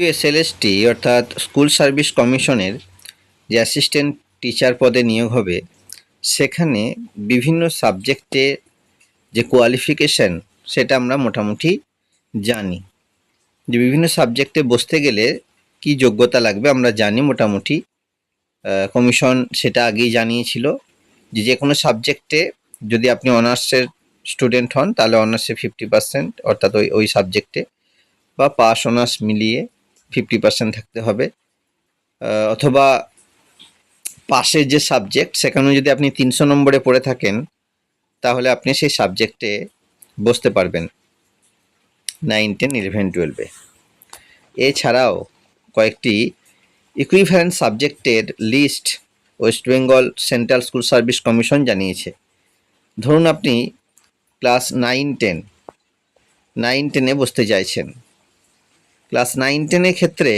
ইউএসএলএসটি অর্থাৎ school service কমিশনের যে অ্যাসিস্ট্যান্ট টিচার পদে নিয়োগ হবে সেখানে বিভিন্ন সাবজেক্টে যে কোয়ালিফিকেশান সেটা আমরা মোটামুটি জানি যে বিভিন্ন সাবজেক্টে বসতে গেলে কি যোগ্যতা লাগবে আমরা জানি মোটামুটি কমিশন সেটা আগেই জানিয়েছিল যে যে কোনো সাবজেক্টে যদি আপনি অনার্সের স্টুডেন্ট হন তাহলে অনার্সে ফিফটি পার্সেন্ট অর্থাৎ ওই ওই সাবজেক্টে বা পাস অনার্স মিলিয়ে ফিফটি পার্সেন্ট থাকতে হবে অথবা পাশে যে সাবজেক্ট সেখানে যদি আপনি তিনশো নম্বরে পড়ে থাকেন তাহলে আপনি সেই সাবজেক্টে বসতে পারবেন নাইন টেন ইলেভেন টুয়েলভে এছাড়াও কয়েকটি ইকুইভ্যালেন্ট সাবজেক্টের list West Bengal central school service commission জানিয়েছে ধরুন আপনি ক্লাস নাইন টেন নাইন টেনে বসতে চাইছেন ক্লাস নাইন টেনের ক্ষেত্রে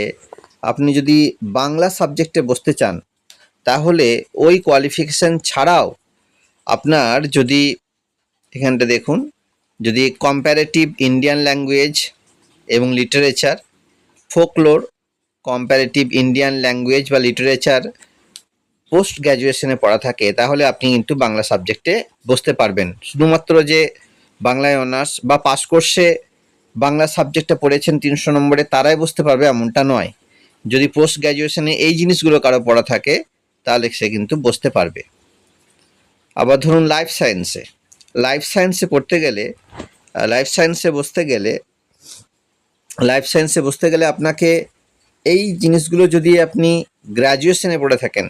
আপনি যদি বাংলা সাবজেক্টে বসতে চান তাহলে ওই কোয়ালিফিকেশান ছাড়াও আপনার যদি এখানটা দেখুন যদি কম্প্যারেটিভ ইন্ডিয়ান ল্যাঙ্গুয়েজ এবং literature folklore comparative Indian language বা লিটারেচার পোস্ট গ্র্যাজুয়েশনে পড়া থাকে তাহলে আপনি কিন্তু বাংলা সাবজেক্টে বসতে পারবেন শুধুমাত্র যে বাংলায় অনার্স বা পাস কোর্সে বাংলা সাবজেক্টটা পড়েছেন তিনশো নম্বরে তারাই বুঝতে পারবে এমনটা নয় যদি পোস্ট গ্র্যাজুয়েশনে এই জিনিসগুলো কারো পড়া থাকে তাহলে সে কিন্তু বুঝতে পারবে আবার ধরুন লাইফ সায়েন্সে লাইফ সায়েন্সে পড়তে গেলে লাইফ সায়েন্সে বসতে গেলে লাইফ সায়েন্সে বসতে গেলে আপনাকে এই জিনিসগুলো যদি আপনি গ্র্যাজুয়েশনে পড়ে থাকেন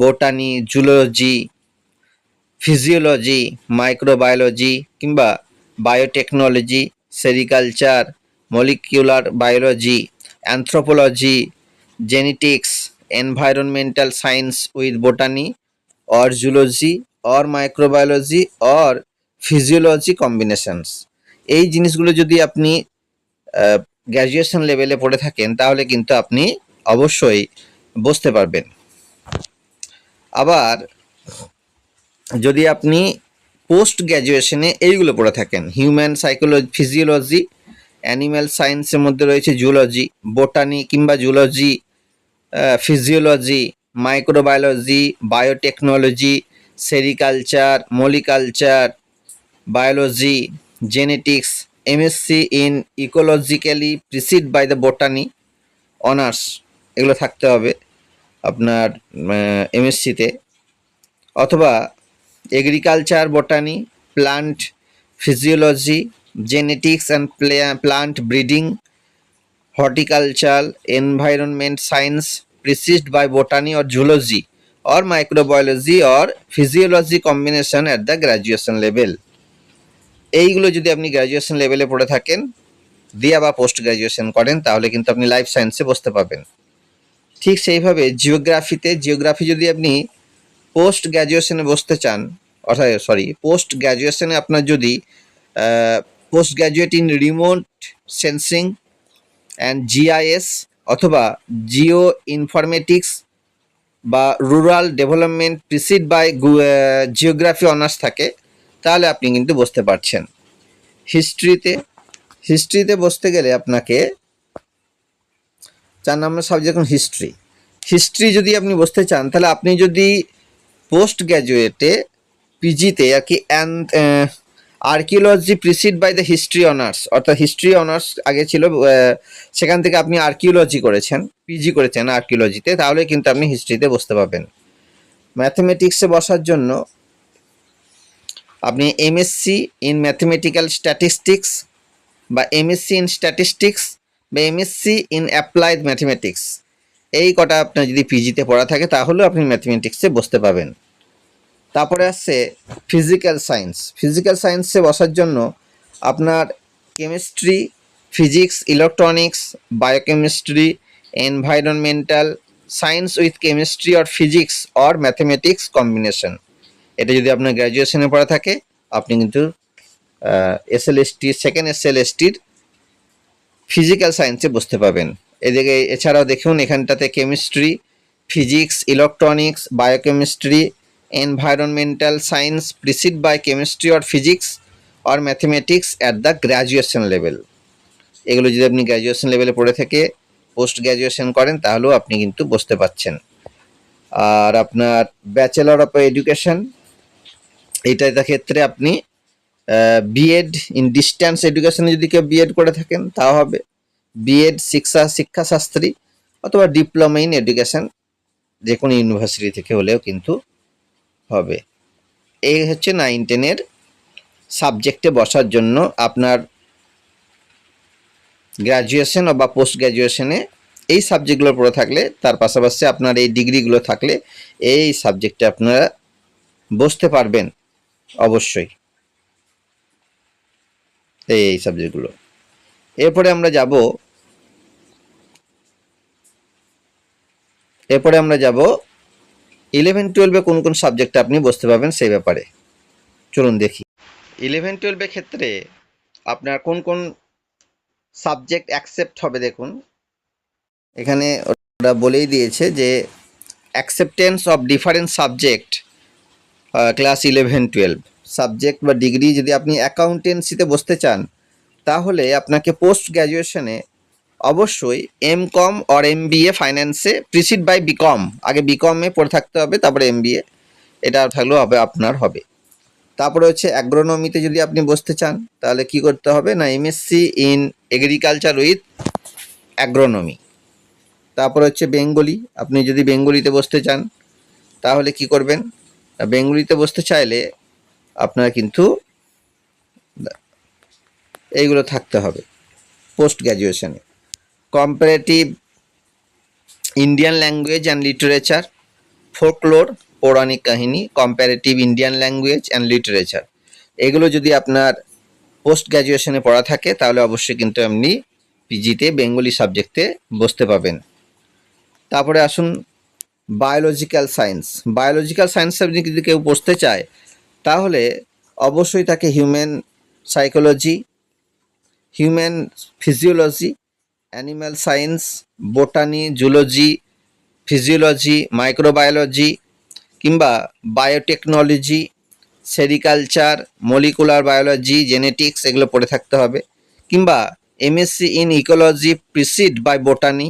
বোটানি জুলজি ফিজিওলজি মাইক্রোবায়োলজি কিংবা biotechnology sericulture molecular biology anthropology genetics environmental science with botany or zoology or microbiology or physiology combinations এই জিনিসগুলো যদি আপনি গ্র্যাজুয়েশন লেভেলে পড়ে থাকেন তাহলে কিন্তু আপনি অবশ্যই বুঝতে পারবেন আবার যদি আপনি পোস্ট গ্র্যাজুয়েশনে এইগুলো পড়ে থাকেন হিউম্যান সাইকোলজি ফিজিওলজি অ্যানিম্যাল সায়েন্সের মধ্যে রয়েছে জুলজি বোটানি কিংবা zoology physiology microbiology biotechnology sericulture molecular biology genetics MSc in ecologically precede by the botany honours এগুলো থাকতে হবে আপনার এমএসসিতে অথবা agriculture botany plant physiology genetics and plant breeding horticulture environment science preceded by botany or zoology or microbiology or physiology combination at the graduation level এইগুলো যদি আপনি graduation লেভেলে পড়ে থাকেন দিয়া বা পোস্ট গ্র্যাজুয়েশন করেন তাহলে কিন্তু আপনি লাইফ সায়েন্সে বসতে পাবেন ঠিক সেইভাবে জিওগ্রাফিতে জিওগ্রাফি যদি আপনি পোস্ট গ্র্যাজুয়েশনে বসতে চান অর্থাৎ সরি পোস্ট গ্র্যাজুয়েশনে আপনার যদি post graduate in remote sensing and GIS অথবা জিও ইনফরমেটিক্স বা rural development precede by geography honours থাকে তাহলে আপনি কিন্তু বসতে পারছেন হিস্ট্রিতে হিস্ট্রিতে বসতে গেলে আপনাকে চার নম্বর সাবজেক্ট হিস্ট্রি হিস্ট্রি যদি আপনি বসতে চান তাহলে আপনি যদি পোস্ট গ্র্যাজুয়েটে পিজিতে আর কি archaeology precede by the history honours অর্থাৎ হিস্ট্রি অনার্স আগে ছিল uh, সেখান থেকে আপনি আর্কিওলজি করেছেন পিজি করেছেন আর্কিওলজিতে তাহলে কিন্তু আপনি হিস্ট্রিতে বসতে পারবেন ম্যাথমেটিক্সে বসার জন্য আপনি এমএসসি ইন ম্যাথমেটিক্যাল স্ট্যাটিস্টিক্স বা এমএসসি ইন স্ট্যাটিস্টিক্স বা এমএসসি ইন অ্যাপ্লাইড ম্যাথমেটিক্স এই কটা আপনার যদি পিজিতে পড়া থাকে তাহলেও আপনি ম্যাথমেটিক্সে বসতে পাবেন তারপরে আসছে ফিজিক্যাল সায়েন্স ফিজিক্যাল সায়েন্সে বসার জন্য আপনার chemistry physics electronics biochemistry environmental science with chemistry or physics or mathematics combination এটা যদি আপনার গ্র্যাজুয়েশনে পড়া থাকে আপনি কিন্তু S L S T second S L S টির ফিজিক্যাল সায়েন্সে বসতে পাবেন এদিকে এছাড়াও দেখুন এখানটাতে chemistry physics electronics biochemistry environmental science precede by chemistry or physics or mathematics at the graduation level এগুলো যদি আপনি গ্র্যাজুয়েশন লেভেলে পড়ে থেকে পোস্ট গ্র্যাজুয়েশন করেন তাহলেও আপনি কিন্তু বসতে পাচ্ছেন আর আপনার ব্যাচেলর অফ এডুকেশন এটা ক্ষেত্রে আপনি বিএড ইন ডিস্ট্যান্স এডুকেশনে যদি কেউ বিএড করে থাকেন তাও হবে বিএড শিক্ষা শিক্ষাশাস্ত্রী অথবা ডিপ্লোমা ইন এডুকেশান যে কোনো ইউনিভার্সিটি থেকে হলেও কিন্তু হবে এই হচ্ছে নাইন টেনের সাবজেক্টে বসার জন্য আপনার গ্র্যাজুয়েশন বা পোস্ট গ্র্যাজুয়েশনে এই সাবজেক্টগুলো পড়ে থাকলে তার পাশাপাশি আপনার এই ডিগ্রিগুলো থাকলে এই সাবজেক্টে আপনারা বসতে পারবেন অবশ্যই এই সাবজেক্টগুলো এরপরে আমরা যাব এরপরে আমরা যাব ইলেভেন টুয়েলভে কোন কোন সাবজেক্টে আপনি বসতে পারবেন সেই ব্যাপারে চলুন দেখি ইলেভেন টুয়েলভের ক্ষেত্রে আপনার কোন কোন সাবজেক্ট অ্যাকসেপ্ট হবে দেখুন এখানে ওরা বলেই দিয়েছে যে acceptance of different subject class eleven twelve subject বা ডিগ্রি যদি আপনি অ্যাকাউন্টেন্সিতে বসতে চান তাহলে আপনাকে পোস্ট গ্র্যাজুয়েশনে অবশ্যই M com or M B A ফাইন্যান্সে প্রিসিড বাই বিকম আগে বিকমে পড়ে থাকতে হবে তারপরে এম বি এ এটা থাকলেও হবে আপনার হবে তারপরে হচ্ছে অ্যাগ্রোনমিতে যদি আপনি বসতে চান তাহলে কি করতে হবে না MSc in agriculture with agronomy তারপর হচ্ছে বেঙ্গলি আপনি যদি বেঙ্গলিতে বসতে চান তাহলে কি করবেন বেঙ্গলিতে বসতে চাইলে আপনারা কিন্তু এইগুলো থাকতে হবে post গ্র্যাজুয়েশানে comparative Indian language and literature folklore পৌরাণিক কাহিনী comparative Indian language and literature এগুলো যদি আপনার পোস্ট গ্র্যাজুয়েশনে পড়া থাকে তাহলে অবশ্যই কিন্তু আপনি পিজিতে বেঙ্গলি সাবজেক্টে বসতে পাবেন তারপরে আসুন biological science biological science subject যদি কেউ বসতে চায় তাহলে অবশ্যই তাকে human psychology human physiology animal science botany zoology physiology microbiology কিংবা biotechnology sericulture molecular biology genetics এগুলো পড়ে থাকতে হবে কিংবা MSc in ecology precede by botany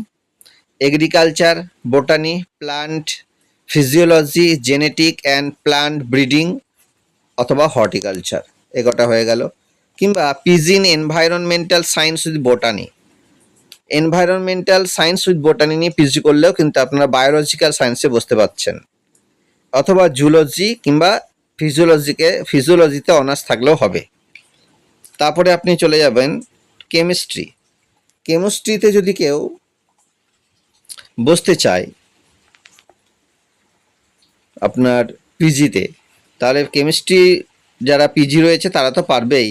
agriculture botany plant physiology genetic and plant breeding অথবা হর্টিকালচার এগোটা হয়ে গেল কিংবা PG environmental science with botany environmental science with botany নিয়ে পিজি করলেও কিন্তু আপনারা বায়োলজিক্যাল সায়েন্সে বসতে পারছেন অথবা জুলজি কিংবা ফিজিওলজিকে ফিজিওলজিতে অনার্স থাকলেও হবে তারপরে আপনি চলে যাবেন কেমিস্ট্রি কেমিস্ট্রিতে যদি কেউ বসতে চায় আপনার পিজিতে তাহলে কেমিস্ট্রি যারা পিজি রয়েছে তারা তো পারবেই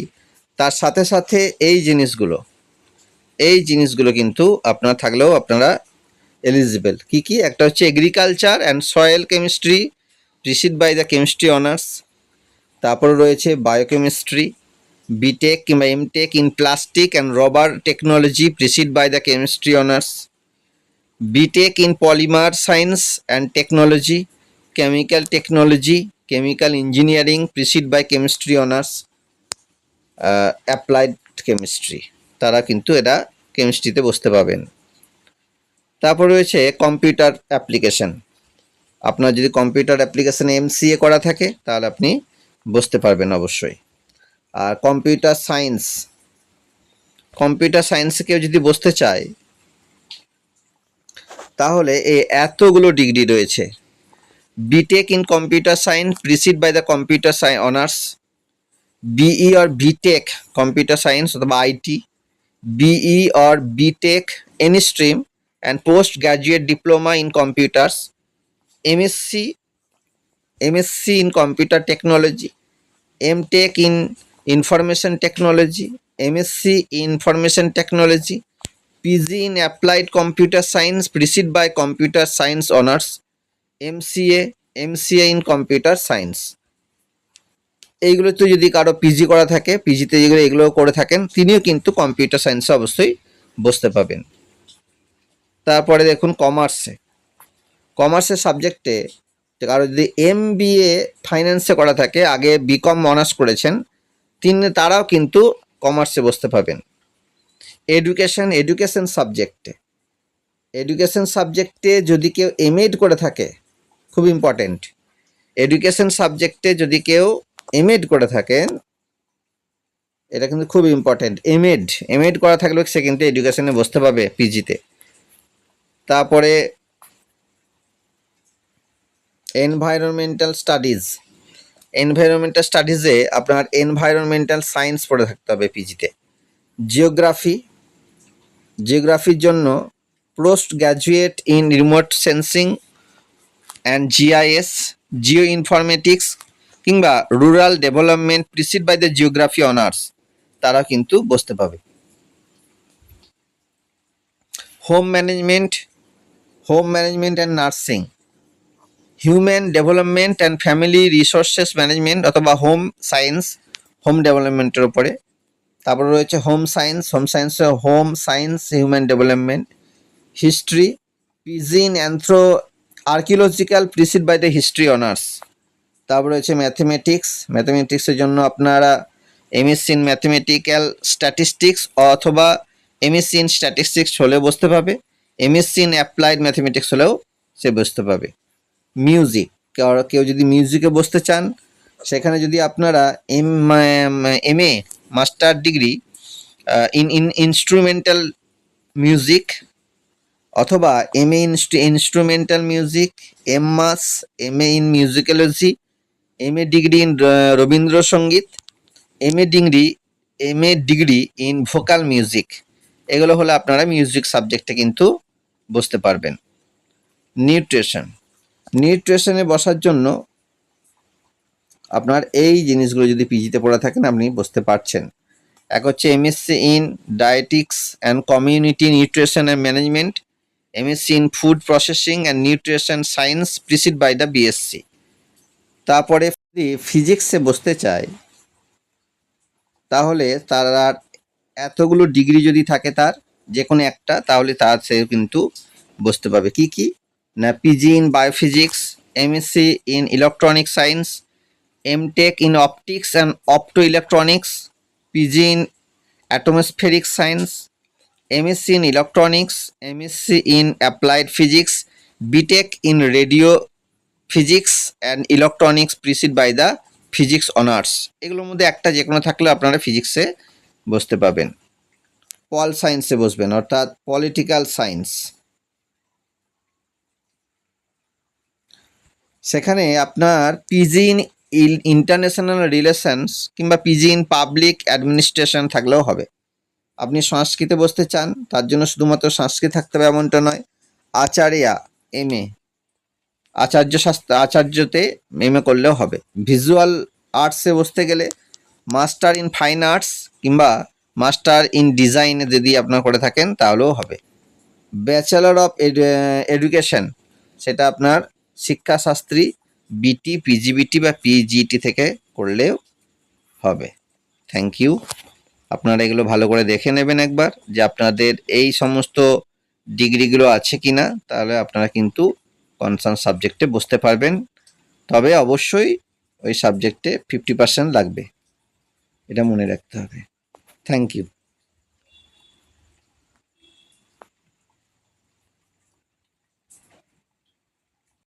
তার সাথে সাথে এই জিনিসগুলো এই জিনিসগুলো কিন্তু আপনার থাকলেও আপনারা এলিজিবল কি কি একটা হচ্ছে agriculture and soil chemistry precede by the chemistry honours তারপরে রয়েছে বায়োকেমিস্ট্রি বিটেক কিংবা MTech in plastic and rubber technology precede by the chemistry honours BTech in polymer science and technology chemical technology chemical engineering precede by chemistry honours applied chemistry তারা কিন্তু এটা কেমিস্ট্রিতে বসতে পাবেন তারপর রয়েছে কম্পিউটার অ্যাপ্লিকেশান আপনার যদি কম্পিউটার অ্যাপ্লিকেশানে এমসিএ করা থাকে তাহলে আপনি বসতে পারবেন অবশ্যই আর কম্পিউটার সায়েন্স কম্পিউটার সায়েন্সে কেউ যদি বসতে চায় তাহলে এই এতগুলো ডিগ্রি রয়েছে BTech in computer science precede by the computer science honours BE or BTech computer science athva IT, BE or BTech any stream and postgraduate diploma in computers, MSc in computer technology, MTech in information technology, MSc in information technology, PG in applied computer science preceded by computer science honors, MCA in computer science. এইগুলোতে যদি কারো PG করা থাকে পিজিতে যেগুলো এগুলো করে থাকেন তিনিও কিন্তু কম্পিউটার সায়েন্সে অবশ্যই বসতে পাবেন তারপরে দেখুন কমার্সে কমার্সের সাবজেক্টে কারো যদি এম বি এ ফাইন্যান্সে করা থাকে আগে বিকম অনার্স করেছেন তিনি তারাও কিন্তু কমার্সে বসতে পাবেন এডুকেশন এডুকেশন সাবজেক্টে এডুকেশন সাবজেক্টে যদি কেউ এম এড করে থাকে খুব ইম্পর্ট্যান্ট এডুকেশন সাবজেক্টে যদি কেউ এমেড করে থাকেন এটা কিন্তু খুব ইম্পর্টেন্ট এমএড এমএড করা থাকলে সে কিন্তু এডুকেশনে বসতে পাবে পিজিতে তারপরে এনভায়রনমেন্টাল স্টাডিজ এনভায়রনমেন্টাল স্টাডিজে আপনার এনভায়রনমেন্টাল সায়েন্স পড়ে থাকতে হবে পিজিতে জিওগ্রাফি জিওগ্রাফির জন্য post graduate in remote sensing and GIS geo informatics কিংবা rural development precede by the geography honours তারা কিন্তু বসতে পাবে home management home management and nursing human development and family resources management অথবা হোম সায়েন্স হোম ডেভেলপমেন্টের ওপরে তারপরে রয়েছে home science home science home science human development history PG in anthro archaeological precede by the history honours তারপর রয়েছে mathematics ম্যাথমেটিক্সের জন্য আপনারা এমএসসি ইন ম্যাথমেটিক্যাল স্ট্যাটিস্টিক্স অথবা এমএসসি ইন স্ট্যাটিস্টিক্স হলেও বসতে পাবে এমএসসি ইন অ্যাপ্লাইড ম্যাথমেটিক্স হলেও সে বুঝতে পাবে মিউজিক কেউ যদি মিউজিকে বসতে চান সেখানে যদি আপনারা M M A master degree in in instrumental music অথবা M A instrumental music M mass M A in musicology M A degree in Rabindrasangeet M A degree M A degree in vocal music এগুলো হলো আপনারা music সাবজেক্টে কিন্তু বুঝতে পারবেন nutrition নিউট্রিশনে বসার জন্য আপনার এই জিনিসগুলো যদি পিজিতে পড়া থাকেন আপনি বসতে পারছেন এক হচ্ছে MSc in dietetics and community nutrition and management MSc in food processing and nutrition science precede by the BSc তারপরে যদি ফিজিক্সে বসতে চায় তাহলে তার আর এতগুলো ডিগ্রি যদি থাকে তার যে কোনো একটা তাহলে তার সে কিন্তু বসতে পাবে কি কি না PG in biophysics MSc in electronic science MTech in optics and opto electronics PG in atmospheric science MSc in electronics MSc in applied physics BTech in radio physics and electronics precede by the physics honours এগুলোর মধ্যে একটা যে কোনো থাকলে আপনারা ফিজিক্সে বসতে পাবেন পল সায়েন্সে বসবেন অর্থাৎ পলিটিক্যাল সায়েন্স সেখানে আপনার পিজি ইন ইন্টারন্যাশনাল রিলেশনস কিংবা পিজি ইন পাবলিক অ্যাডমিনিস্ট্রেশন থাকলেও হবে আপনি সংস্কৃতে বসতে চান তার জন্য শুধুমাত্র সংস্কৃত থাকতে হবে এমনটা নয় আচারিয়া এম এ আচার্য শাস্ত্র আচার্যতে এমএ করলেও হবে ভিজুয়াল আর্টসে বসতে গেলে মাস্টার ইন ফাইন আর্টস কিংবা মাস্টার ইন ডিজাইনে যদি আপনার করে থাকেন তাহলেও হবে ব্যাচেলর অফ এডুকেশন সেটা আপনার শিক্ষাশাস্ত্রী বিটি পিজিবিটি বা পিজিটি থেকে করলেও হবে থ্যাংক ইউ আপনারা এগুলো ভালো করে দেখে নেবেন একবার যে আপনাদের এই সমস্ত ডিগ্রিগুলো আছে কি না তাহলে আপনারা কিন্তু কনসার্ন সাবজেক্টে বসতে পারবেন তবে অবশ্যই ওই সাবজেক্টে ফিফটি পার্সেন্ট লাগবে এটা মনে রাখতে হবে থ্যাংক ইউ